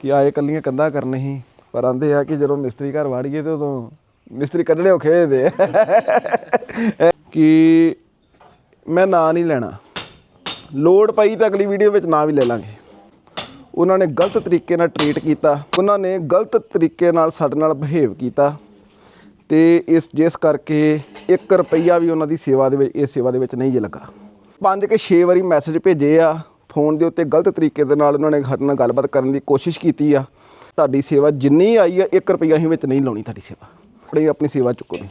ਕਿ ਆਏ ਕੱਲੀਆਂ ਕੰਧਾਂ ਕਰਨੇ ਹੀ ਪਰ ਆਂਦੇ ਆ ਕਿ ਜਦੋਂ ਮਿਸਤਰੀ ਘਰ ਵਾੜੀਏ ਤੇ ਉਦੋਂ ਮਿਸਤਰੀ ਕੱਢਣੇ ਔਖੇ ਦੇ ਕਿ ਮੈਂ ਨਾਂ ਨਹੀਂ ਲੈਣਾ। ਲੋੜ ਪਈ ਤਾਂ ਅਗਲੀ ਵੀਡੀਓ ਵਿੱਚ ਨਾਂ ਵੀ ਲੈ ਲਾਂਗੇ। ਉਹਨਾਂ ਨੇ ਗਲਤ ਤਰੀਕੇ ਨਾਲ ਟਰੀਟ ਕੀਤਾ। ਉਹਨਾਂ ਨੇ ਗਲਤ ਤਰੀਕੇ ਨਾਲ ਸਾਡੇ ਨਾਲ ਬਿਹੇਵ ਕੀਤਾ। ਤੇ ਇਸ, ਜਿਸ ਕਰਕੇ 1 ਰੁਪਈਆ ਵੀ ਉਹਨਾਂ ਦੀ ਸੇਵਾ ਦੇ ਵਿੱਚ, ਇਸ ਸੇਵਾ ਦੇ ਵਿੱਚ ਨਹੀਂ ਜੇ ਲੱਗਾ। ਪੰਜ ਕੇ 6 ਵਾਰੀ ਮੈਸੇਜ ਭੇਜੇ ਆ। ਫੋਨ ਦੇ ਉੱਤੇ ਗਲਤ ਤਰੀਕੇ ਦੇ ਨਾਲ ਉਹਨਾਂ ਨੇ ਸਾਡੇ ਨਾਲ ਗੱਲਬਾਤ ਕਰਨ ਦੀ ਕੋਸ਼ਿਸ਼ ਕੀਤੀ ਆ। ਤੁਹਾਡੀ ਸੇਵਾ ਜਿੰਨੀ ਆਈ ਆ 1 ਰੁਪਈਆ ਹੀ ਵਿੱਚ ਨਹੀਂ ਲਾਉਣੀ ਤੁਹਾਡੀ ਸੇਵਾ। ਆਪਣੀ ਆਪਣੀ ਸੇਵਾ ਚੁੱਕੋ ਤੁਸੀਂ।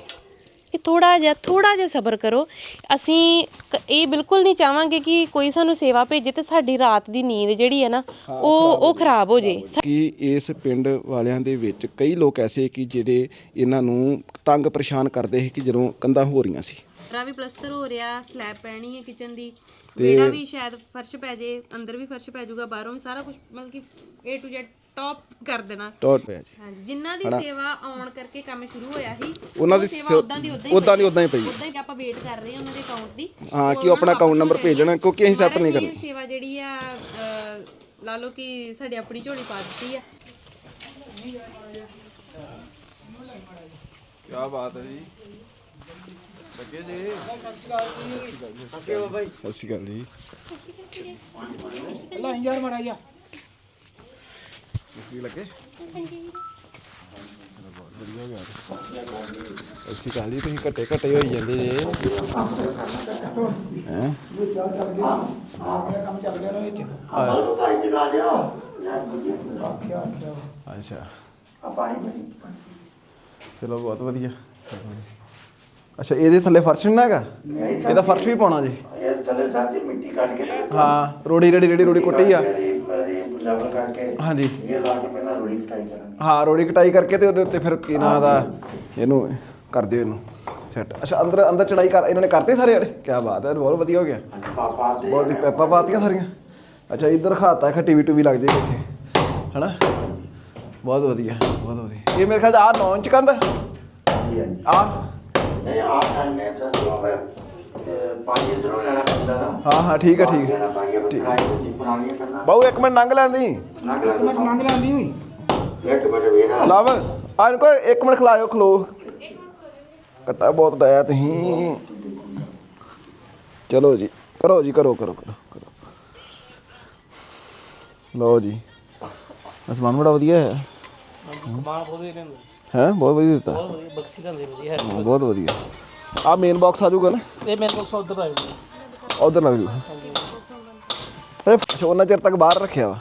ਇਹ ਥੋੜਾ ਜਿਹਾ ਥੋੜਾ ਜਿਹਾ ਸਬਰ ਕਰੋ। ਅਸੀਂ ਕ- ਇਹ ਬਿਲਕੁਲ ਨਹੀਂ ਚਾਹਾਂਗੇ ਕਿ ਕੋਈ ਸਾਨੂੰ ਸੇਵਾ ਭੇਜੇ ਤੇ ਸਾਡੀ ਰਾਤ ਦੀ ਨੀਂਦ ਜਿਹੜੀ ਹੈ ਨਾ ਉਹ ਉਹ ਖਰਾਬ ਹੋ ਜੇ ਕਿ ਇਸ ਪਿੰਡ ਵਾਲਿਆਂ ਦੇ ਵਿੱਚ ਕਈ ਲੋਕ ਐਸੇ ਕਿ ਜਿਹੜੇ ਇਹਨਾਂ ਨੂੰ ਤੰਗ ਪਰੇਸ਼ਾਨ ਕਰਦੇ ਸੀ ਕਿ ਜਦੋਂ ਕੰਧਾਂ ਹੋ ਰਹੀਆਂ ਸੀ। ਰਾ ਵੀ ਪਲਸਤਰ ਹੋ ਰਿਹਾ ਸਲੈਬ ਪੈਣੀ ਹੈ ਕਿਚਨ ਦੀ। ਵਿਹੜਾ ਵੀ ਸ਼ਾਇਦ ਫਰਸ਼ ਪੈ ਜੇ ਅੰਦਰ ਵੀ ਫਰਸ਼ ਪੈ ਜਾਊਗਾ ਬਾਹਰੋਂ ਵੀ ਸਾਰਾ ਕੁਝ ਮਤਲਬ ਕਿ A to Z ਟੌਪ ਕਰ ਦੇਣਾ। ਟੋਟ ਪਿਆ ਜੀ। ਹਾਂਜੀ ਜਿਨ੍ਹਾਂ ਦੀ ਸੇਵਾ ਆਉਣ ਕਰਕੇ ਕੰਮ ਸ਼ੁਰੂ ਹੋਇਆ ਸੀ ਉਹਨਾਂ ਉਹ ਦੀ ਸੇਵਾ ਉਦਾਂ ਦੀ ਉਦਾਂ ਹੀ ਉਦਾਂ ਦੀ ਉਦਾਂ ਹੀ ਪਈ। ਉਦਾਂ ਹੀ ਆਪਾਂ ਵੇਟ ਕਰ ਰਹੇ ਹਾਂ ਉਹਨਾਂ ਦੇ ਅਕਾਊਂਟ ਦੀ। ਹਾਂ ਕਿ ਉਹ ਆਪਣਾ ਅਕਾਊਂਟ ਨੰਬਰ ਭੇਜਣ ਕਿਉਂਕਿ ਅਸੀਂ ਸੈੱਟ ਨਹੀਂ ਕਰਨੀ। ਇਹ ਸੇਵਾ ਜਿਹੜੀ ਆ ਲਾ ਲਓ ਕਿ ਸਾਡੀ ਆਪਣੀ ਝੋਲੀ ਪਾ ਦਿੱਤੀ ਆ। ਕੀ ਬਾਤ ਹੈ ਜੀ। ਲੱਗੇ ਜੀ ਸਤਿ ਸ਼੍ਰੀ ਅਕਾਲ ਜੀ ਲਾਈ ਯਾਰ ਮੜਾ ਜਾ ਕੀ ਲੱਗੇ ਬਹੁਤ ਵਧੀਆ ਹੋ ਗਿਆ ਸਤਿ ਸ਼੍ਰੀ ਅਕਾਲ ਜੀ ਤੁਸੀਂ ਘੱਟੇ ਘੱਟੇ ਹੋਈ ਜਾਂਦੇ ਜੇ ਹੈ ਕੰਮ ਚੱਲ ਗਿਆ ਨਾ ਵਿੱਚ ਅੱਛਾ। ਆ ਪਾਣੀ ਚਲੋ ਬਹੁਤ ਵਧੀਆ। ਅੱਛਾ ਇਹਦੇ ਥੱਲੇ ਫਰਸ਼ ਨਹੀਂ ਨਾ ਹੈਗਾ? ਇਹਦਾ ਫਰਸ਼ ਵੀ ਪਾਉਣਾ ਜੀ। ਇਹ ਥੱਲੇ ਸਾਰੀ ਮਿੱਟੀ ਕੱਢ ਕੇ ਨਾ ਹਾਂ ਰੋੜੀ ਰੜੀ ਜਿਹੜੀ ਰੋੜੀ ਕੁੱਟੀ ਆ। ਲੈਵਲ ਕਰਕੇ ਹਾਂਜੀ। ਇਹ ਲਾ ਕੇ ਪਹਿਲਾਂ ਰੋੜੀ ਕਟਾਈ ਕਰਾਂਗੇ। ਹਾਂ ਰੋੜੀ ਕਟਾਈ ਕਰਕੇ ਤੇ ਉਹਦੇ ਉੱਤੇ ਫਿਰ ਕੀ ਨਾਂ ਦਾ ਇਹਨੂੰ ਕਰ ਦਿਓ ਇਹਨੂੰ ਸੈੱਟ ਅੱਛਾ ਅੰਦਰ ਅੰਦਰ ਚੜਾਈ ਕਰ ਇਹਨਾਂ ਨੇ ਕਰਤੇ ਸਾਰੇ ਜਿਹੜੇ? ਕੀ ਬਾਤ ਹੈ ਬਹੁਤ ਵਧੀਆ ਹੋ ਗਿਆ। ਪਾਪਾ ਤੇ ਬਹੁਤ ਹੀ ਪੈਪਾ ਪਾਤੀਆਂ ਸਾਰੀਆਂ। ਅੱਛਾ ਇੱਧਰ ਖਾਤਾ ਹੈ ਟੀਵੀ ਟੂਵੀ ਲੱਗ ਜਾਏਗੀ ਇੱਥੇ। ਹਨਾ? ਬਹੁਤ ਵਧੀਆ ਬਹੁਤ ਵਧੀਆ। ਇਹ ਮੇਰੇ ਖਿਆਲ ਆ 9 ਇੰਚ ਕੰਧ ਹਾਂਜੀ ਹਾਂਜੀ। ਆ ਨਹੀਂ ਆ ਕਰਨੇ ਸੱਚੋ ਮੈਂ ਪਾਣੀ ਇਧਰੋਂ ਲੈਣਾ ਪੈਂਦਾ ਨਾ। ਹਾਂ ਹਾਂ ਠੀਕ ਹੈ ਠੀਕ ਕਿਰਾਏ ਦੀ ਪੁਰਾਣੀਆਂ ਕਰਨਾ ਬਾਊ ਇੱਕ ਮਿੰਟ ਲੰਘ ਲੈਂਦੀ। ਨੰਗ ਲੱਗਦਾ ਸਭ ਨੰਗ ਲੈਂਦੀ ਹੋਈ। ਇੱਕ ਮਿੰਟ ਵੀਰਾ। ਲਵ ਆ ਇਹਨੂੰ ਕੋਈ ਇੱਕ ਮਿੰਟ ਖਲਾਇਓ ਖਲੋ। ਕੱਟਾ ਬਹੁਤ ਡਾਇਆ ਤੁਸੀਂ। ਚਲੋ ਜੀ ਕਰੋ ਜੀ ਕਰੋ ਕਰੋ ਕਰੋ ਕਰੋ। ਲਓ ਜੀ। ਅਸਮਾਨ ਬੜਾ ਵਧੀਆ ਹੈ। ਸਮਾਨ ਬਹੁਤ ਵਧੀਆ ਲੈਂਦੇ ਹੈ ਬਹੁਤ ਵਧੀਆ ਦਿੱਤਾ। ਬਹੁਤ ਵਧੀਆ ਬਕਸੀ ਲੈਂਦੇ ਵਧੀਆ ਹਾਂ, ਬਹੁਤ ਵਧੀਆ। ਆ ਮੇਨ ਬਾਕਸ ਆ ਜਾਊਗਾ ਨਾ? ਇਹ ਮੇਰੇ ਕੋਲ ਸੌਦਰ ਆਏ ਨੇ ਉਧਰ ਲੱਗ ਜੂ। ਇਹ ਅੱਛਾ ਉਹਨਾਂ ਚਿਰ ਤੱਕ ਬਾਹਰ ਰੱਖਿਆ ਵਾ।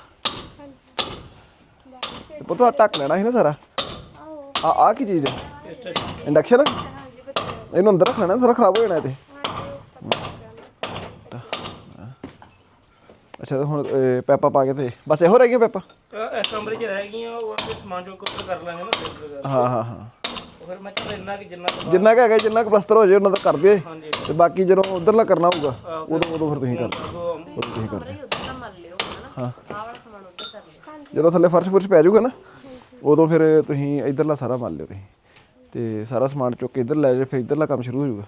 ਤੇ ਪੁੱਤ ਆਹ ਢੱਕ ਲੈਣਾ ਸੀ ਨਾ ਸਾਰਾ। ਆ ਆ ਕੀ ਚੀਜ਼ ਹੈ ਇੰਡਕਸ਼ਨ ਇਹਨੂੰ ਅੰਦਰ ਰੱਖ ਲੈਣਾ ਸਾਰਾ ਖਰਾਬ ਹੋ ਜਾਣਾ ਇਹ ਤੇ ਅੱਛਾ ਤੇ ਹੁਣ ਪੈਪਾ ਪਾ ਕੇ ਤੇ ਬਸ ਇਹੋ ਰਹਿ ਗਿਆ ਪੈਪਾ? ਇਸ ਕਮਰੇ 'ਚ ਰਹਿ ਗਈਆਂ ਉਹ ਆਪੇ ਸਮਾਨ ਜੋ ਕੁੱਟ ਕਰ ਲਾਂਗੇ ਨਾ ਵਗੈਰਾ। ਹਾਂ ਹਾਂ ਹਾਂ। ਉਹ ਫਿਰ ਮੈਂ ਕਿਹਾ ਇੰਨਾ ਕਿ ਜਿੰਨਾ ਕੁ ਬਾਹਰ- ਜਿੰਨਾ ਕੁ ਹੈਗਾ ਜਿੰਨਾ ਕੁ ਪਲਸਤਰ ਹੋ ਜਾਏ ਉਹਨਾਂ ਦਾ ਕਰ ਦਿਓ। ਹਾਂਜੀ। ਤੇ ਬਾਕੀ ਜਦੋਂ ਉਧਰਲਾ ਕਰਨਾ ਹੋਊਗਾ ਉਦੋਂ ਉਦੋਂ ਫਿਰ ਤੁਸੀਂ ਕਰ ਦਿਓ। ਉਹ ਉਦੋਂ ਤੁਸੀਂ ਕਰ ਦਿਓ। ਉਧਰ ਦਾ ਮੰਨ ਲਿਓ ਹਨਾ? ਆਹ ਵਾਲਾ ਸਮਾਨ ਉਧਰ ਕਰ ਲਿਓ। ਜਦੋਂ ਥੱਲੇ ਫਰਸ਼ ਫੁਰਸ਼ ਪੈ ਜਾਊਗਾ ਨਾ ਉਦੋਂ ਫਿਰ ਤੁਸੀਂ ਇਧਰਲਾ ਸਾਰਾ ਮੰਨ ਲਿਓ ਤੁਸੀਂ। ਤੇ ਸਾਰਾ ਸਮਾਨ ਚੁੱਕ ਕੇ ਇਧਰ ਲੈ ਜਾਓ ਫਿਰ ਇਧਰਲਾ ਕੰਮ ਸ਼ੁਰੂ ਹੋ ਜਾਊਗਾ।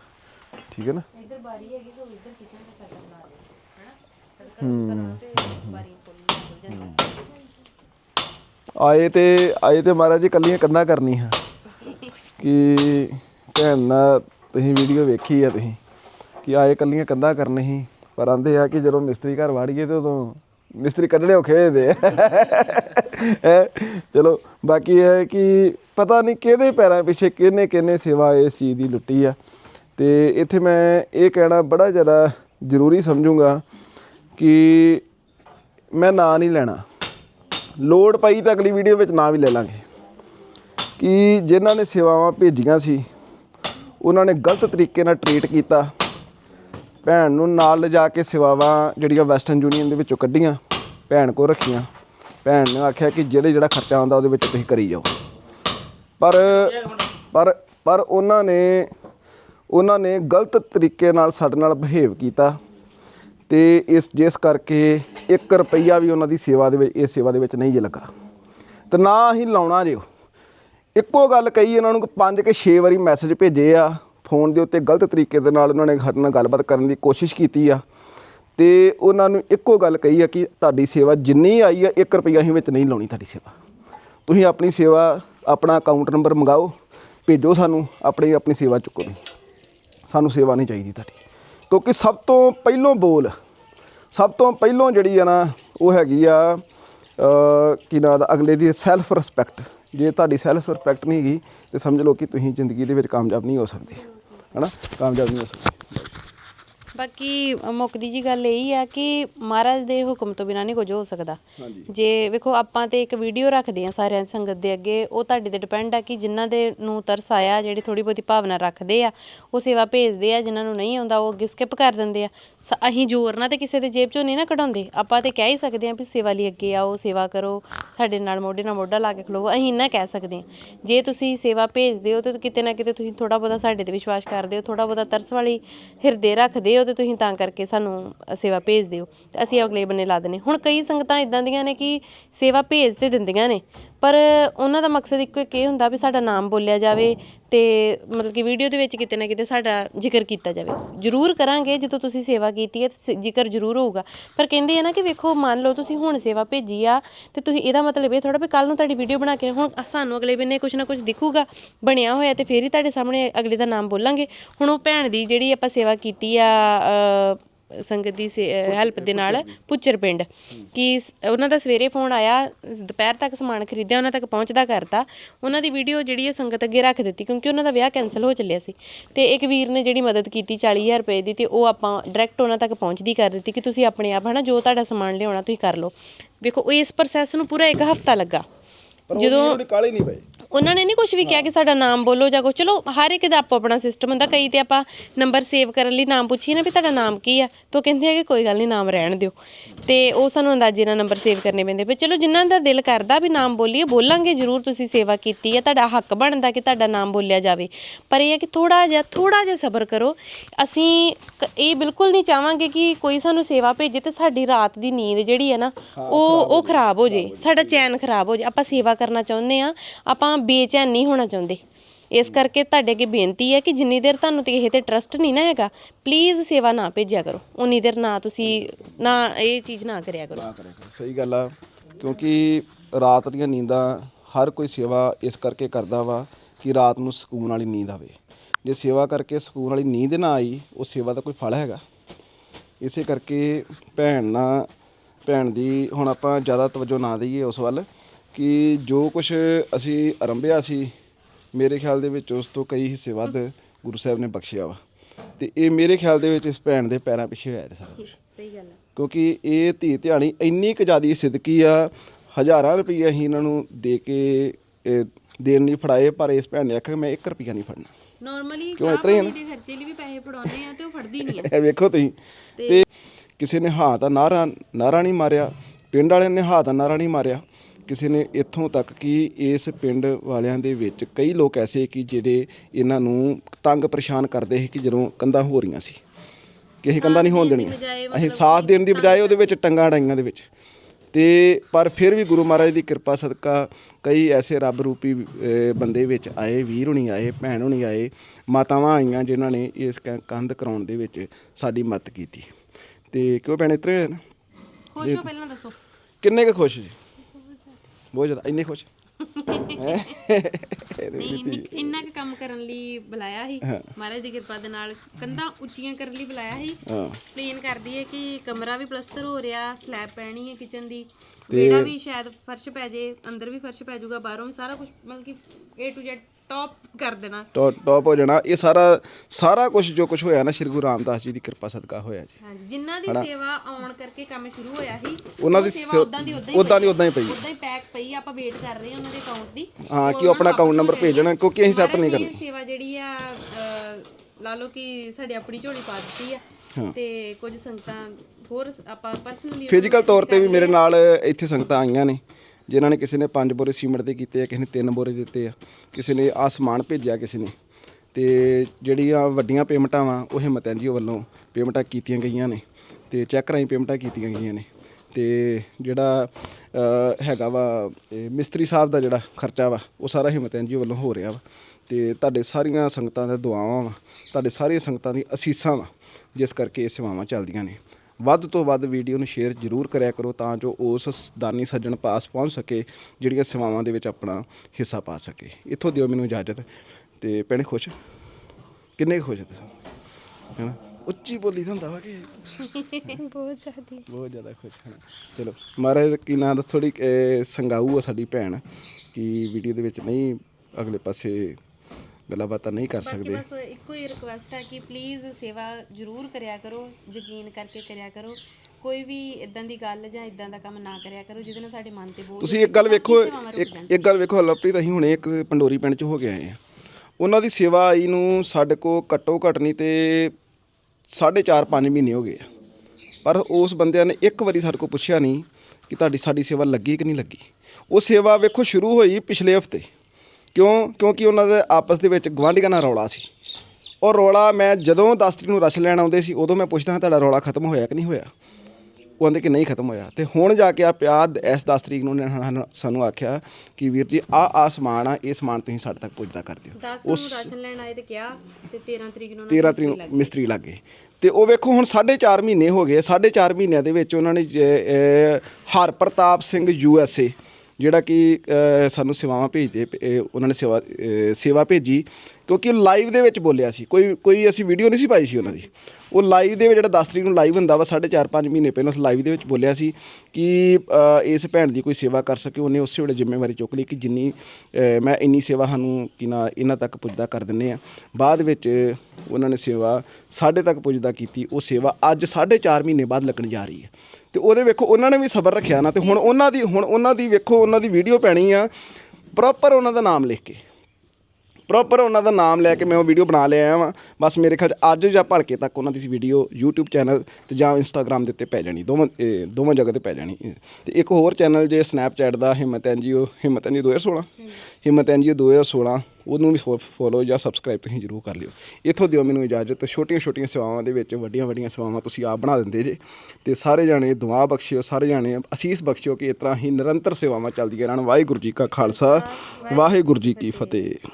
ਠੀਕ ਹੈ ਨਾ ਇੱਧਰ ਬਾਰੀ ਹੈਗੀ ਤਾਂ ਇੱਧਰ ਕਿਚਨ ਦਾ ਸਾਡਾ ਬਣਾ ਲਿਓ ਕਰਾਂ ਤੇ ਬਾਰੀ ਖੋਲੀ ਖੁੱਲ ਜਾਂਦੀ ਆਏ ਤੇ ਆਏ ਤੇ ਮਹਾਰਾਜ ਜੀ, ਕੱਲੀਆਂ ਕੰਧਾਂ ਕਰਨੀ ਹਾਂ ਕਿ ਭੈਣ ਨਾਲ ਤੁਸੀਂ ਵੀਡੀਓ ਵੇਖੀ ਆ ਤੁਸੀਂ, ਕਿ ਆਏ ਕੱਲੀਆਂ ਕੰਧਾਂ ਕਰਨੀ ਸੀ, ਪਰ ਆਂਦੇ ਆ ਕਿ ਜਦੋਂ ਮਿਸਤਰੀ ਘਰ ਵਾੜੀਏ ਤੇ ਉਦੋਂ ਮਿਸਤਰੀ ਕੱਢਣੇ ਔਖੇ ਹੁੰਦੇ ਆ ਹੈਂ। ਚਲੋ, ਬਾਕੀ ਇਹ ਹੈ ਕਿ ਪਤਾ ਨਹੀਂ ਕਿਹਦੇ ਪੈਰਾਂ ਪਿੱਛੇ ਕਿਹਨੇ ਕਿਹਨੇ ਸੇਵਾ ਇਸ ਚੀਜ਼ ਦੀ ਲੁੱਟੀ ਆ। ਤੇ ਇੱਥੇ ਮੈਂ ਇਹ ਕਹਿਣਾ ਬੜਾ ਜ਼ਿਆਦਾ ਜ਼ਰੂਰੀ ਸਮਝੂੰਗਾ ਕਿ ਮੈਂ ਨਾਂ ਨਹੀਂ ਲੈਣਾ। ਲੋੜ ਪਈ ਤਾਂ ਅਗਲੀ ਵੀਡੀਓ ਵਿੱਚ ਨਾਂ ਵੀ ਲੈ ਲਾਂਗੇ। ਕਿ ਜਿਨ੍ਹਾਂ ਨੇ ਸੇਵਾਵਾਂ ਭੇਜੀਆਂ ਸੀ, ਉਹਨਾਂ ਨੇ ਗਲਤ ਤਰੀਕੇ ਨਾਲ ਟਰੀਟ ਕੀਤਾ। ਭੈਣ ਨੂੰ ਨਾਲ ਲਿਜਾ ਕੇ ਸੇਵਾਵਾਂ ਜਿਹੜੀਆਂ ਵੈਸਟਰਨ ਯੂਨੀਅਨ ਦੇ ਵਿੱਚੋਂ ਕੱਢੀਆਂ, ਭੈਣ ਕੋ ਰੱਖੀਆਂ। ਭੈਣ ਨੇ ਆਖਿਆ ਕਿ ਜਿਹੜੇ ਜਿਹੜਾ ਖਰਚਾ ਆਉਂਦਾ ਉਹਦੇ ਵਿੱਚ ਤੁਸੀਂ ਕਰੀ ਜਾਓ। ਪਰ ਪਰ ਪਰ ਉਹਨਾਂ ਨੇ ਉਹਨਾਂ ਨੇ ਗਲਤ ਤਰੀਕੇ ਨਾਲ ਸਾਡੇ ਨਾਲ ਬਿਹੇਵ ਕੀਤਾ। ਤੇ ਇਸ, ਜਿਸ ਕਰਕੇ 1 ਰੁਪਈਆ ਵੀ ਉਹਨਾਂ ਦੀ ਸੇਵਾ ਦੇ ਵਿੱਚ, ਇਸ ਸੇਵਾ ਦੇ ਵਿੱਚ ਨਹੀਂ ਜੇ ਲੱਗਾ। ਤੇ ਨਾ ਹੀ ਲਾਉਣਾ ਜਿਓ ਇੱਕੋ ਗੱਲ ਕਹੀ ਇਹਨਾਂ ਨੂੰ ਕਿ ਪੰਜ ਕੇ 6 ਵਾਰੀ ਮੈਸੇਜ ਭੇਜੇ ਆ ਫੋਨ ਦੇ ਉੱਤੇ ਗਲਤ ਤਰੀਕੇ ਦੇ ਨਾਲ ਉਹਨਾਂ ਨੇ ਸਾਡੇ ਨਾਲ ਗੱਲਬਾਤ ਕਰਨ ਦੀ ਕੋਸ਼ਿਸ਼ ਕੀਤੀ ਆ। ਤੇ ਉਹਨਾਂ ਨੂੰ ਇੱਕੋ ਗੱਲ ਕਹੀ ਆ ਕਿ ਤੁਹਾਡੀ ਸੇਵਾ ਜਿੰਨੀ ਆਈ ਆ 1 ਰੁਪਈਆ ਹੀ ਵਿੱਚ ਨਹੀਂ ਲਾਉਣੀ ਤੁਹਾਡੀ ਸੇਵਾ। ਤੁਸੀਂ ਆਪਣੀ ਸੇਵਾ, ਆਪਣਾ ਅਕਾਊਂਟ ਨੰਬਰ ਮੰਗਾਓ, ਭੇਜੋ ਸਾਨੂੰ, ਆਪਣੀ ਆਪਣੀ ਸੇਵਾ ਚੁੱਕੋ। ਸਾਨੂੰ ਸੇਵਾ ਨਹੀਂ ਚਾਹੀਦੀ ਤੁਹਾਡੀ। ਕਿਉਂਕਿ ਸਭ ਤੋਂ ਪਹਿਲੋਂ ਬੋਲ, ਸਭ ਤੋਂ ਪਹਿਲੋਂ ਜਿਹੜੀ ਆ ਨਾ, ਉਹ ਹੈਗੀ ਆ ਕੀ ਨਾਂ ਦਾ, ਅਗਲੇ ਦੀ ਸੈਲਫ ਰਿਸਪੈਕਟ ਜੇ ਤੁਹਾਡੀ ਸੈਲਫ ਰਿਸਪੈਕਟ ਨਹੀਂ ਹੈਗੀ, ਤੇ ਸਮਝ ਲਓ ਕਿ ਤੁਸੀਂ ਜ਼ਿੰਦਗੀ ਦੇ ਵਿੱਚ ਕਾਮਯਾਬ ਨਹੀਂ ਹੋ ਸਕਦੇ। ਹਨਾ? ਕਾਮਯਾਬ ਨਹੀਂ ਹੋ ਸਕਦੇ। ਬਾਕੀ ਮੁੱਕਦੀ ਜੀ ਗੱਲ ਇਹ ਆ ਕਿ ਮਹਾਰਾਜ ਦੇ ਹੁਕਮ ਤੋਂ ਬਿਨਾਂ ਨਹੀਂ ਕੁਝ ਹੋ ਸਕਦਾ। ਜੇ ਵੇਖੋ ਆਪਾਂ ਤੇ ਇੱਕ ਵੀਡੀਓ ਰੱਖਦੇ ਆ ਸਾਰਿਆਂ ਸੰਗਤ ਦੇ ਅੱਗੇ ਉਹ ਤੁਹਾਡੇ ਤੇ ਡਿਪੈਂਡ ਆ ਕਿ ਜਿਨ੍ਹਾਂ ਦੇ ਨੂੰ ਤਰਸ ਆਇਆ ਜਿਹੜੀ ਥੋੜੀ ਬਹੁਤੀ ਭਾਵਨਾ ਰੱਖਦੇ ਆ ਉਹ ਸੇਵਾ ਭੇਜਦੇ ਆ ਜਿਨ੍ਹਾਂ ਨੂੰ ਨਹੀਂ ਆਉਂਦਾ ਉਹ ਅੱਗੇ ਸਕਿਪ ਕਰ ਦਿੰਦੇ ਆ। ਅਸੀਂ ਜ਼ੋਰ ਨਾਲ ਤੇ ਕਿਸੇ ਦੇ ਜੇਬ ਚੋਂ ਨਹੀਂ ਨਾ ਕਢਾਉਂਦੇ। ਆਪਾਂ ਤੇ ਕਹਿ ਹੀ ਸਕਦੇ ਆ ਵੀ ਸੇਵਾ ਲਈ ਅੱਗੇ ਆਓ ਸੇਵਾ ਕਰੋ ਸਾਡੇ ਨਾਲ ਮੋਢੇ ਨਾਲ ਮੋਢਾ ਲਾ ਕੇ ਖਲੋਵੋ ਅਸੀਂ ਇੰਨਾ ਕਹਿ ਸਕਦੇ ਆ। ਜੇ ਤੁਸੀਂ ਸੇਵਾ ਭੇਜਦੇ ਹੋ ਤੇ ਕਿਤੇ ਨਾ ਕਿਤੇ ਤੁਸੀਂ ਥੋੜਾ ਬਹੁਤਾ ਸਾਡੇ ਤੇ ਵਿਸ਼ਵਾਸ ਕਰਦੇ ਹੋ ਥੋੜਾ ਬਹੁਤਾ ਤਰਸ ਵਾਲੀ ਹਿਰਦੇ ਰੱਖਦੇ ਹੋ ਤੇ ਤੁਸੀਂ ਤਾਂ ਕਰਕੇ ਸਾਨੂੰ ਸੇਵਾ ਭੇਜ ਦਿਓ। ਤੇ ਅਸੀਂ ਅਗਲੇ ਬੰਨੇ ਲਾ ਦਿੰਦੇ ਹੁਣ ਕਈ ਸੰਗਤਾਂ ਇਦਾਂ ਦੀਆਂ ਨੇ ਕਿ ਸੇਵਾ ਭੇਜ ਤੇ ਦਿੰਦੀਆਂ ਨੇ। ਪਰ ਉਹਨਾਂ ਦਾ ਮਕਸਦ ਇੱਕੋ ਇੱਕ ਇਹ ਹੁੰਦਾ ਵੀ ਸਾਡਾ ਨਾਮ ਬੋਲਿਆ ਜਾਵੇ ਅਤੇ ਮਤਲਬ ਕਿ ਵੀਡੀਓ ਦੇ ਵਿੱਚ ਕਿਤੇ ਨਾ ਕਿਤੇ ਸਾਡਾ ਜ਼ਿਕਰ ਕੀਤਾ ਜਾਵੇ। ਜ਼ਰੂਰ ਕਰਾਂਗੇ, ਜਦੋਂ ਤੁਸੀਂ ਸੇਵਾ ਕੀਤੀ ਹੈ ਤਾਂ ਸ- ਜ਼ਿਕਰ ਜ਼ਰੂਰ ਹੋਊਗਾ। ਪਰ ਕਹਿੰਦੇ ਆ ਨਾ ਕਿ ਵੇਖੋ, ਮੰਨ ਲਓ ਤੁਸੀਂ ਹੁਣ ਸੇਵਾ ਭੇਜੀ ਆ ਅਤੇ ਤੁਸੀਂ ਇਹਦਾ ਮਤਲਬ ਇਹ ਥੋੜ੍ਹਾ ਵੀ ਕੱਲ੍ਹ ਨੂੰ ਤੁਹਾਡੀ ਵੀਡੀਓ ਬਣਾ ਕੇ, ਹੁਣ ਸਾਨੂੰ ਅਗਲੇ ਬੰਨੇ ਕੁਝ ਨਾ ਕੁਝ ਦਿਖੂਗਾ, ਬਣਿਆ ਹੋਇਆ ਅਤੇ ਫਿਰ ਹੀ ਤੁਹਾਡੇ ਸਾਹਮਣੇ ਅਗਲੇ ਦਾ ਨਾਮ ਬੋਲਾਂਗੇ। ਹੁਣ ਉਹ ਭੈਣ ਦੀ ਜਿਹੜੀ ਆਪਾਂ ਸੇਵਾ ਕੀਤੀ ਆ ਸੰਗਤ ਦੀ ਹੈਲਪ ਦੇ ਨਾਲ ਪੁੱਚਰ ਪਿੰਡ। ਕਿ ਉਹਨਾਂ ਦਾ ਸਵੇਰੇ ਫੋਨ ਆਇਆ ਦੁਪਹਿਰ ਤੱਕ ਸਮਾਨ ਖਰੀਦਿਆ ਉਹਨਾਂ ਤੱਕ ਪਹੁੰਚਦਾ ਕਰਤਾ। ਉਹਨਾਂ ਦੀ ਵੀਡੀਓ ਜਿਹੜੀ ਉਹ ਸੰਗਤ ਅੱਗੇ ਰੱਖ ਦਿੱਤੀ ਕਿਉਂਕਿ ਉਹਨਾਂ ਦਾ ਵਿਆਹ ਕੈਨਸਲ ਹੋ ਚੱਲਿਆ ਸੀ। ਤੇ ਇੱਕ ਵੀਰ ਨੇ ਜਿਹੜੀ ਮਦਦ ਕੀਤੀ 40000 ਰੁਪਏ ਦੀ ਤੇ ਉਹ ਆਪਾਂ ਡਾਇਰੈਕਟ ਉਹਨਾਂ ਤੱਕ ਪਹੁੰਚਦੀ ਕਰ ਦਿੱਤੀ ਕਿ ਤੁਸੀਂ ਆਪਣੇ ਆਪ ਹਨਾ ਜੋ ਤੁਹਾਡਾ ਸਮਾਨ ਲਿਆਉਣਾ ਤੁਸੀਂ ਕਰ ਲਓ। ਵੇਖੋ ਇਸ ਪ੍ਰੋਸੈਸ ਨੂੰ ਪੂਰਾ ਇੱਕ ਹਫਤਾ ਲੱਗਾ। ਜਦੋਂ ਕਾਲੇ ਨਹੀਂ ਪਏ। ਉਹਨਾਂ ਨੇ ਨਹੀਂ ਕੁਝ ਵੀ ਕਿਹਾ ਕਿ ਸਾਡਾ ਨਾਮ ਬੋਲੋ ਜਾਂ ਕੁਛ। ਚਲੋ ਹਰ ਇੱਕ ਦਾ ਆਪੋ ਆਪਣਾ ਸਿਸਟਮ ਹੁੰਦਾ। ਕਈ ਤੇ ਆਪਾਂ ਨੰਬਰ ਸੇਵ ਕਰਨ ਲਈ ਨਾਮ ਪੁੱਛੀਏ ਨਾ ਵੀ ਤੁਹਾਡਾ ਨਾਮ ਕੀ ਆ। ਤਾਂ ਉਹ ਕਹਿੰਦੇ ਆ ਕਿ ਕੋਈ ਗੱਲ ਨਹੀਂ ਨਾਮ ਰਹਿਣ ਦਿਓ। ਤੇ ਉਹ ਸਾਨੂੰ ਅੰਦਾਜ਼ੇ ਨਾਲ ਨੰਬਰ ਸੇਵ ਕਰਨੇ ਪੈਂਦੇ। ਪਰ ਚਲੋ ਜਿਨ੍ਹਾਂ ਦਾ ਦਿਲ ਕਰਦਾ ਵੀ ਨਾਮ ਬੋਲੀਏ ਬੋਲਾਂਗੇ ਜ਼ਰੂਰ ਤੁਸੀਂ ਸੇਵਾ ਕੀਤੀ ਹੈ ਤੁਹਾਡਾ ਹੱਕ ਬਣਦਾ ਕਿ ਤੁਹਾਡਾ ਨਾਮ ਬੋਲਿਆ ਜਾਵੇ। ਪਰ ਇਹ ਹੈ ਕਿ ਥੋੜਾ ਜਿਹਾ ਥੋੜਾ ਜਿਹਾ ਸਬਰ ਕਰੋ। ਅਸੀਂ ਕ- ਇਹ ਬਿਲਕੁਲ ਨਹੀਂ ਚਾਹਾਂਗੇ ਕਿ ਕੋਈ ਸਾਨੂੰ ਸੇਵਾ ਭੇਜੇ ਤੇ ਸਾਡੀ ਰਾਤ ਦੀ ਨੀਂਦ ਜਿਹੜੀ ਹੈ ਨਾ ਉਹ ਉਹ ਖਰਾਬ ਹੋ ਜੇ ਸਾਡਾ ਚੈਨ ਖਰਾਬ ਹੋ ਜੇ ਆਪਾਂ ਸੇਵਾ ਕਰਨਾ ਚਾਹੁੰਦੇ ਆ ਆਪਾਂ ਬੇਚੈਨ ਨਹੀਂ ਹੋਣਾ ਚਾਹੁੰਦੇ। ਇਸ ਕਰਕੇ ਤੁਹਾਡੇ ਅੱਗੇ ਬੇਨਤੀ ਹੈ ਕਿ ਜਿੰਨੀ ਦੇਰ ਤੁਹਾਨੂੰ ਤੇ ਕਿਸੇ ਤੇ ਟਰਸਟ ਨਹੀਂ ਨਾ ਹੈਗਾ ਪਲੀਜ਼ ਸੇਵਾ ਨਾ ਭੇਜਿਆ ਕਰੋ। ਉਨੀ ਦੇਰ ਨਾ ਤੁਸੀਂ ਨਾ ਇਹ ਚੀਜ਼ ਨਾ ਕਰਿਆ ਕਰੋ। ਨਾ ਕਰਿਆ ਸਹੀ ਗੱਲ ਆ। ਕਿਉਂਕਿ ਰਾਤ ਦੀਆਂ ਨੀਂਦਾਂ, ਹਰ ਕੋਈ ਸੇਵਾ ਇਸ ਕਰਕੇ ਕਰਦਾ ਵਾ ਕਿ ਰਾਤ ਨੂੰ ਸਕੂਨ ਵਾਲੀ ਨੀਂਦ ਆਵੇ। ਜੇ ਸੇਵਾ ਕਰਕੇ ਸਕੂਨ ਵਾਲੀ ਨੀਂਦ ਨਾ ਆਈ, ਉਹ ਸੇਵਾ ਦਾ ਕੋਈ ਫਲ ਹੈਗਾ। ਇਸੇ ਕਰਕੇ ਭੈਣ ਨਾ ਭੈਣ ਦੀ ਹੁਣ ਆਪਾਂ ਜ਼ਿਆਦਾ ਤਵੱਜੋ ਨਾ ਦਈਏ ਉਸ ਵੱਲ। ਕਿ ਜੋ ਕੁਝ ਅਸੀਂ ਆਰੰਭਿਆ ਸੀ ਮੇਰੇ ਖਿਆਲ ਦੇ ਵਿੱਚ ਉਸ ਤੋਂ ਕਈ ਹਿੱਸੇ ਵੱਧ ਗੁਰੂ ਸਾਹਿਬ ਨੇ ਬਖਸ਼ਿਆ ਵਾ। ਤੇ ਇਹ ਮੇਰੇ ਖਿਆਲ ਦੇ ਵਿੱਚ ਇਸ ਭੈਣ ਦੇ ਪੈਰਾਂ ਪਿੱਛੇ ਹੋਇਆ ਇਹ ਸਾਰਾ ਕੁਝ ਸਹੀ ਗੱਲ ਹੈ ਕਿਉਂਕਿ ਇਹ ਧੀ ਧਿਆਣੀ ਇੰਨੀ ਕੁ ਜ਼ਿਆਦੀ ਸਿਦਕੀ ਆ ਹਜ਼ਾਰਾਂ ਰੁਪਈਆ ਹੀ ਇਹਨਾਂ ਨੂੰ ਦੇ ਕੇ ਇਹ ਦੇਣ ਨਹੀਂ ਫੜਾਏ ਪਰ ਇਸ ਭੈਣ ਨੇ ਆਖਿਆ ਮੈਂ 1 ਰੁਪਈਆ ਨਹੀਂ ਫੜਨਾ। ਨਾਰਮਲੀ ਕਿਉਂ ਚਾਹ ਇਸ ਤਰ੍ਹਾਂ ਹੀ ਆ ਪਾਣੀ ਦੇ ਖਰਚੇ ਲਈ ਵੀ ਪੈਸੇ ਫੜਾਉਂਦੇ ਆ ਤੇ ਉਹ ਫੜਦੀ ਨਹੀਂ ਆ। ਇਹ ਵੇਖੋ ਤੁਸੀਂ। ਤੇ ਕਿਸੇ ਨੇ ਹਾਂ ਦਾ ਨਾਰਾ ਨਾਰਾ ਨਹੀਂ ਮਾਰਿਆ ਪਿੰਡ ਵਾਲਿਆਂ ਨੇ ਹਾਂ ਦਾ ਨਾਰਾ ਨਹੀਂ ਮਾਰਿਆ। ਕਿਸੇ ਨੇ ਇੱਥੋਂ ਤੱਕ ਕਿ ਇਸ ਪਿੰਡ ਵਾਲਿਆਂ ਦੇ ਵਿੱਚ ਕਈ ਲੋਕ ਐਸੇ ਕਿ ਜਿਹੜੇ ਇਹਨਾਂ ਨੂੰ ਤੰਗ ਪਰੇਸ਼ਾਨ ਕਰਦੇ ਸੀ ਕਿ ਜਦੋਂ ਕੰਧਾਂ ਹੋ ਰਹੀਆਂ ਸੀ। ਕਿ ਅਸੀਂ ਕੰਧਾਂ ਨਹੀਂ ਹੋਣ ਦੇਣੀਆਂ। ਅਸੀਂ ਸਾਥ ਦੇਣ ਦੀ ਬਜਾਏ ਉਹਦੇ ਵਿੱਚ ਟੰਗਾਂ ਡਾਈਆਂ ਦੇ ਵਿੱਚ। ਤੇ ਪਰ ਫਿਰ ਵੀ ਗੁਰੂ ਮਹਾਰਾਜ ਦੀ ਕਿਰਪਾ ਸਦਕਾ ਕਈ ਐਸੇ ਰੱਬ ਰੂਪੀ ਬੰਦੇ ਵਿੱਚ ਆਏ ਵੀਰ ਹੁਣੀ ਆਏ ਭੈਣ ਹੁਣੀ ਆਏ ਮਾਤਾਵਾਂ ਆਈਆਂ ਜਿਨ੍ਹਾਂ ਨੇ ਇਸ ਕੰਧ ਕਰਾਉਣ ਦੇ ਵਿੱਚ ਸਾਡੀ ਮਦਦ ਕੀਤੀ। ਤੇ ਕਿਉਂ ਭੈਣ ਇਤਰੇ ਖੁਸ਼ ਹੋ ਪਹਿਲਾਂ ਦੱਸੋ। ਕਿੰਨੇ ਕੁ ਖੁਸ਼ ਜੀ? ਬਹੁਤ ਜ਼ਿਆਦਾ ਇੰਨੇ ਖੁਸ਼ ਨਹੀਂ ਇੰਨੀ- ਇੰਨਾ ਕੁ ਕੰਮ ਕਰਨ ਲਈ ਬੁਲਾਇਆ ਸੀ ਮਹਾਰਾਜ ਦੀ ਕਿਰਪਾ ਦੇ ਨਾਲ ਕੰਧਾਂ ਉੱਚੀਆਂ ਕਰਨ ਲਈ ਬੁਲਾਇਆ ਸੀ ਹਾਂ। ਐਕਸਪਲੇਨ ਕਰਦੀ ਹੈ ਕਿ ਕਮਰਾ ਵੀ ਪਲਸਤਰ ਹੋ ਰਿਹਾ ਸਲੈਬ ਪੈਣੀ ਹੈ ਕਿਚਨ ਦੀ ਵਿਹੜਾ ਵੀ ਸ਼ਾਇਦ ਫਰਸ਼ ਪੈ ਜੇ ਅੰਦਰ ਵੀ ਫਰਸ਼ ਪੈ ਜਾਊਗਾ ਬਾਹਰੋਂ ਵੀ ਸਾਰਾ ਕੁਝ ਮਤਲਬ ਕਿ A to Z. ਟੌਪ ਕਰ ਦੇਣਾ। ਟੌਪ ਹੋ ਜਾਣਾ। ਇਹ ਸਾਰਾ ਸਾਰਾ ਕੁਝ ਜੋ ਕੁਝ ਹੋਇਆ ਨਾ ਸ੍ਰੀ ਗੁਰੂ ਰਾਮਦਾਸ ਜੀ ਦੀ ਕਿਰਪਾ ਸਦਕਾ ਹੋਇਆ ਜੀ। ਹਾਂਜੀ ਜਿਨ੍ਹਾਂ ਦੀ ਸੇਵਾ ਆਉਣ ਕਰਕੇ ਕੰਮ ਸ਼ੁਰੂ ਹੋਇਆ ਸੀ ਉਹਨਾਂ ਉਹ ਦੀ ਸੇਵਾ ਉਦਾਂ ਦੀ ਉਦਾਂ ਹੀ ਉਦਾਂ ਦੀ ਉਦਾਂ ਹੀ ਪਈ। ਉਦਾਂ ਹੀ ਪੈਕ ਪਈ ਆਪਾਂ ਵੇਟ ਕਰ ਰਹੇ ਹਾਂ ਉਹਨਾਂ ਦੇ ਅਕਾਊਂਟ ਦੀ। ਹਾਂ ਕਿ ਉਹ ਆਪਣਾ ਅਕਾਊਂਟ ਨੰਬਰ ਭੇਜਣ ਕਿਉਂਕਿ ਅਸੀਂ ਸੈੱਟ ਨਹੀਂ ਕਰਨਾ। ਸੇਵਾ ਜਿਹੜੀ ਆ ਲਾ ਲਓ ਕਿ ਸਾਡੀ ਆਪਣੀ ਝੋਲੀ ਪਾ ਦਿੱਤੀ ਆ ਤੇ ਕੁਝ ਸੰਗਤਾਂ ਹੋਰ ਸ- ਆਪਾਂ ਪਰਸਨਲੀ ਫਿਜ਼ੀਕਲ ਤੌਰ ਤੇ ਵੀ ਮੇਰੇ ਨਾਲ ਇੱਥੇ ਸੰਗਤਾਂ ਆਈਆਂ ਨੇ। ਜਿਨ੍ਹਾਂ ਨੇ ਕਿਸੇ ਨੇ ਪੰਜ ਬੋਰੇ ਸੀਮੈਂਟ ਦੇ ਕੀਤੇ ਆ, ਕਿਸੇ ਨੇ ਤਿੰਨ ਬੋਰੇ ਦਿੱਤੇ ਆ, ਕਿਸੇ ਨੇ ਆ ਸਮਾਨ ਭੇਜਿਆ ਕਿਸੇ ਨੇ। ਤੇ ਜਿਹੜੀਆਂ ਵੱਡੀਆਂ ਪੇਮੈਂਟਾਂ ਵਾ, ਉਹ ਹਿੰਮਤ ਐਨਜੀਓ ਵੱਲੋਂ ਪੇਮੈਂਟਾਂ ਕੀਤੀਆਂ ਗਈਆਂ ਨੇ ਤੇ ਚੈੱਕ ਰਾਹੀਂ ਪੇਮੈਂਟਾਂ ਕੀਤੀਆਂ ਗਈਆਂ ਨੇ। ਤੇ ਜਿਹੜਾ ਹੈਗਾ ਵਾ ਮਿਸਤਰੀ ਸਾਹਿਬ ਦਾ ਜਿਹੜਾ ਖਰਚਾ ਵਾ, ਉਹ ਸਾਰਾ ਹਿੰਮਤ ਐਨਜੀਓ ਵੱਲੋਂ ਹੋ ਰਿਹਾ ਵਾ। ਤੇ ਤੁਹਾਡੇ ਸਾਰੀਆਂ ਸੰਗਤਾਂ ਦਾ ਦੁਆਵਾਂ ਵਾ, ਤੁਹਾਡੇ ਸਾਰੀਆਂ ਸੰਗਤਾਂ ਦੀ ਅਸੀਸਾਂ ਵਾ, ਜਿਸ ਕਰਕੇ ਇਹ ਸੇਵਾਵਾਂ ਚੱਲਦੀਆਂ ਨੇ। ਵੱਧ ਤੋਂ ਵੱਧ ਵੀਡੀਓ ਨੂੰ ਸ਼ੇਅਰ ਜ਼ਰੂਰ ਕਰਿਆ ਕਰੋ ਤਾਂ ਜੋ ਉਸ ਦਾਨੀ ਸੱਜਣ ਪਾਸ ਪਹੁੰਚ ਸਕੇ ਜਿਹੜੀਆਂ ਸੇਵਾਵਾਂ ਦੇ ਵਿੱਚ ਆਪਣਾ ਹਿੱਸਾ ਪਾ ਸਕੇ। ਇੱਥੋਂ ਦਿਓ ਮੈਨੂੰ ਇਜਾਜ਼ਤ ਤੇ ਭੈਣੇ ਖੁਸ਼? ਕਿੰਨੇ ਕੁ ਖੁਸ਼ ਤੁਸੀਂ? ਹੈਨਾ? ਉੱਚੀ ਬੋਲੀ ਦਾ ਹੁੰਦਾ ਵਾ ਕਿ ਬਹੁਤ ਜ਼ਿਆਦਾ। ਬਹੁਤ ਜ਼ਿਆਦਾ ਖੁਸ਼ ਹਾਂ ਚਲੋ ਮਹਾਰਾਜ ਕੀ ਨਾਂ ਦੱਸ ਥੋੜੀ ਸੰਗਾਊ ਆ ਸਾਡੀ ਭੈਣ ਕਿ ਵੀਡੀਓ ਦੇ ਵਿੱਚ ਨਹੀਂ ਅਗਲੇ ਪਾਸੇ ਗੱਲਾਂ ਬਾਤਾਂ ਨਹੀਂ ਕਰ ਸਕਦੇ। ਬਸ ਇੱਕੋ ਹੀ ਰਿਕੁਐਸਟ ਹੈ ਕਿ ਪਲੀਜ਼ ਸੇਵਾ ਜ਼ਰੂਰ ਕਰਿਆ ਕਰੋ ਯਕੀਨ ਕਰਕੇ ਕਰਿਆ ਕਰੋ। ਕੋਈ ਵੀ ਇਦਾਂ ਦੀ ਗੱਲ ਜਾਂ ਇਦਾਂ ਦਾ ਕੰਮ ਨਾ ਕਰਿਆ ਕਰੋ ਜਿਹਦੇ ਨਾਲ ਸਾਡੇ ਮਨ ਤੇ ਬੋਝ ਤੁਸੀਂ ਇੱਕ ਗੱਲ ਵੇਖੋ ਇੱਕ ਇੱਕ ਗੱਲ ਵੇਖੋ ਲਵਪ੍ਰੀਤ ਅਸੀਂ ਹੁਣੇ ਇੱਕ ਪੰਡੋਰੀ ਪਿੰਡ ਚ ਹੋ ਕੇ ਆਏ ਆ ਉਹਨਾਂ ਦੀ ਸੇਵਾ ਆਈ ਨੂੰ ਸਾਡੇ ਕੋ ਘੱਟੋ ਘੱਟ ਨਹੀਂ ਤੇ 4.5 5 ਮਹੀਨੇ ਹੋ ਗਏ ਆ। ਪਰ ਉਸ ਬੰਦਿਆਂ ਨੇ ਇੱਕ ਵਾਰੀ ਸਾਡੇ ਕੋ ਪੁੱਛਿਆ ਨਹੀਂ ਕਿ ਤੁਹਾਡੀ ਸਾਡੀ ਸੇਵਾ ਲੱਗੀ ਕਿ ਨਹੀਂ ਲੱਗੀ। ਉਹ ਸੇਵਾ ਵੇਖੋ ਸ਼ੁਰੂ ਹੋਈ ਪਿਛਲੇ ਹਫ਼ਤੇ। ਕਿਉਂ? ਕਿਉਂਕਿ ਉਹਨਾਂ ਦੇ ਆਪਸ ਦੇ ਵਿੱਚ ਗਵਾਂਢੀਆਂ ਨਾਲ ਰੌਲਾ ਸੀ। ਉਹ ਰੌਲਾ ਮੈਂ ਜਦੋਂ 10 ਤਰੀਕ ਨੂੰ ਰਸ਼ ਲੈਣ ਆਉਂਦੇ ਸੀ ਉਦੋਂ ਮੈਂ ਪੁੱਛਦਾ ਹਾਂ ਤੁਹਾਡਾ ਰੌਲਾ ਖਤਮ ਹੋਇਆ ਕਿ ਨਹੀਂ ਹੋਇਆ? ਉਹ ਕਹਿੰਦੇ ਕਿ ਨਹੀਂ ਖਤਮ ਹੋਇਆ। ਤੇ ਹੁਣ ਜਾ ਕੇ ਆ ਪਿਆ ਇਸ 10 ਤਰੀਕ ਨੂੰ ਉਹਨੇ ਸਾਨੂੰ- ਸਾਨੂੰ ਆਖਿਆ ਕਿ ਵੀਰ ਜੀ ਆ ਆ ਸਮਾਨ ਆ ਇਹ ਸਮਾਨ ਤੁਸੀਂ ਸਾਡੇ ਤੱਕ ਪੁੱਜਦਾ ਕਰ ਦਿਓ। 10 ਨੂੰ ਰਾਸ਼ਨ ਲੈਣ ਆਏ ਤੇ ਕਿਹਾ ਤੇ 13 ਤਰੀਕ ਨੂੰ 13 ਤਰੀਕ ਨੂੰ ਮਿਸਤਰੀ ਲੱਗੇ ਤੇ ਉਹ ਵੇਖੋ ਹੁਣ 4.5 ਮਹੀਨੇ ਹੋ ਗਏ। 4.5 ਮਹੀਨਿਆਂ ਦੇ ਵਿੱਚ ਉਹਨਾਂ ਨੇ ਜ- ਅਹ, Har Pratap Singh U S A ਜਿਹੜਾ ਕਿ ਸਾਨੂੰ ਸੇਵਾਵਾਂ ਭੇਜਦੇ ਉਹਨਾਂ ਨੇ ਸੇਵਾ ਸੇਵਾ ਭੇਜੀ, ਕਿਉਂਕਿ ਉਹ ਲਾਈਵ ਦੇ ਵਿੱਚ ਬੋਲਿਆ ਸੀ। ਕੋਈ ਕੋਈ ਅਸੀਂ ਵੀਡੀਓ ਨਹੀਂ ਸੀ ਪਾਈ ਸੀ ਉਹਨਾਂ ਦੀ। ਉਹ ਲਾਈਵ ਦੇ ਵਿੱਚ ਜਿਹੜਾ 10 ਤਰੀਕ ਨੂੰ ਲਾਈਵ ਹੁੰਦਾ ਵਾ 4.5 5 ਮਹੀਨੇ ਪਹਿਲਾਂ ਉਸ ਲਾਈਵ ਦੇ ਵਿੱਚ ਬੋਲਿਆ ਸੀ ਕਿ ਇਸ ਭੈਣ ਦੀ ਕੋਈ ਸੇਵਾ ਕਰ ਸਕੇ। ਉਹਨੇ ਉਸੇ ਵੇਲੇ ਜ਼ਿੰਮੇਵਾਰੀ ਚੁੱਕ ਲਈ ਕਿ ਜਿੰਨੀ ਮੈਂ ਇੰਨੀ ਸੇਵਾ ਸਾਨੂੰ ਕਿ ਨਾ ਇਹਨਾਂ ਤੱਕ ਪੁੱਜਦਾ ਕਰ ਦਿੰਨੇ ਆ ਬਾਅਦ ਵਿੱਚ ਉਹਨਾਂ ਨੇ ਸੇਵਾ ਸਾਡੇ ਤੱਕ ਪੁੱਜਦਾ ਕੀਤੀ, ਉਹ ਸੇਵਾ ਅੱਜ 4.5 ਮਹੀਨੇ ਬਾਅਦ ਲੱਗਣ ਜਾ ਰਹੀ ਹੈ। ਤੇ ਉਹਦੇ ਵੇਖੋ, ਉਹਨਾਂ ਨੇ ਵੀ ਸਬਰ ਰੱਖਿਆ ਨਾ, ਤੇ ਹੁਣ ਉਹਨਾਂ ਦੀ, ਹੁਣ ਉਹਨਾਂ ਦੀ ਵੇਖੋ, ਉਹਨਾਂ ਦੀ ਵੀਡੀਓ ਪੈਣੀ ਆ ਪ੍ਰੋਪਰ ਉਹਨਾਂ ਦਾ ਨਾਮ ਲਿਖ ਕੇ। ਪ੍ਰੋਪਰ ਉਹਨਾਂ ਦਾ ਨਾਮ ਲੈ ਕੇ ਮੈਂ ਉਹ ਵੀਡੀਓ ਬਣਾ ਲਿਆ ਵਾਂ। ਬਸ ਮੇਰੇ ਖਿਆਲ ਅੱਜ ਜਾਂ ਭਲਕੇ ਤੱਕ ਉਹਨਾਂ ਦੀ ਵੀਡੀਓ YouTube ਚੈਨਲ ਤੇ ਜਾਂ Instagram ਦੇ ਉੱਤੇ ਪੈ ਜਾਣੀ ਦੋਵਾਂ ਦੋਵਾਂ ਜਗ੍ਹਾ ਤੇ ਪੈ ਜਾਣੀ। ਤੇ ਇੱਕ ਹੋਰ ਚੈਨਲ ਜੇ Snapchat ਦਾ ਹਿੰਮਤ ਐਨਜੀਓ ਹਿੰਮਤ ਐਨਜੀਓ 2016 ਹਿੰਮਤ ਐਨਜੀਓ 2016 ਉਹਨੂੰ ਵੀ ਫੋਲੋ ਜਾਂ ਸਬਸਕ੍ਰਾਈਬ ਤੁਸੀਂ ਜ਼ਰੂਰ ਕਰ ਲਿਓ। ਇੱਥੋਂ ਦਿਓ ਮੈਨੂੰ ਇਜਾਜ਼ਤ ਛੋਟੀਆਂ ਛੋਟੀਆਂ ਸੇਵਾਵਾਂ ਦੇ ਵਿੱਚ ਵੱਡੀਆਂ ਵੱਡੀਆਂ ਸੇਵਾਵਾਂ ਤੁਸੀਂ ਆਪ ਬਣਾ ਦਿੰਦੇ ਜੇ। ਤੇ ਸਾਰੇ ਜਾਣੇ ਦੁਆ ਬਖਸ਼ਿਓ ਸਾਰੇ ਜਾਣੇ ਅਸੀਸ ਬਖਸ਼ਿਓ ਕਿ ਇਸ ਤਰ੍ਹਾਂ ਹੀ ਨਿਰੰਤਰ ਸੇਵਾਵਾਂ ਚੱਲਦੀਆਂ ਰਹਿਣ। ਵਾਹਿਗੁਰੂ ਜੀ ਕਾ ਖਾਲਸਾ ਵਾਹਿਗੁਰੂ ਜੀ ਕੀ ਫਤਿਹ।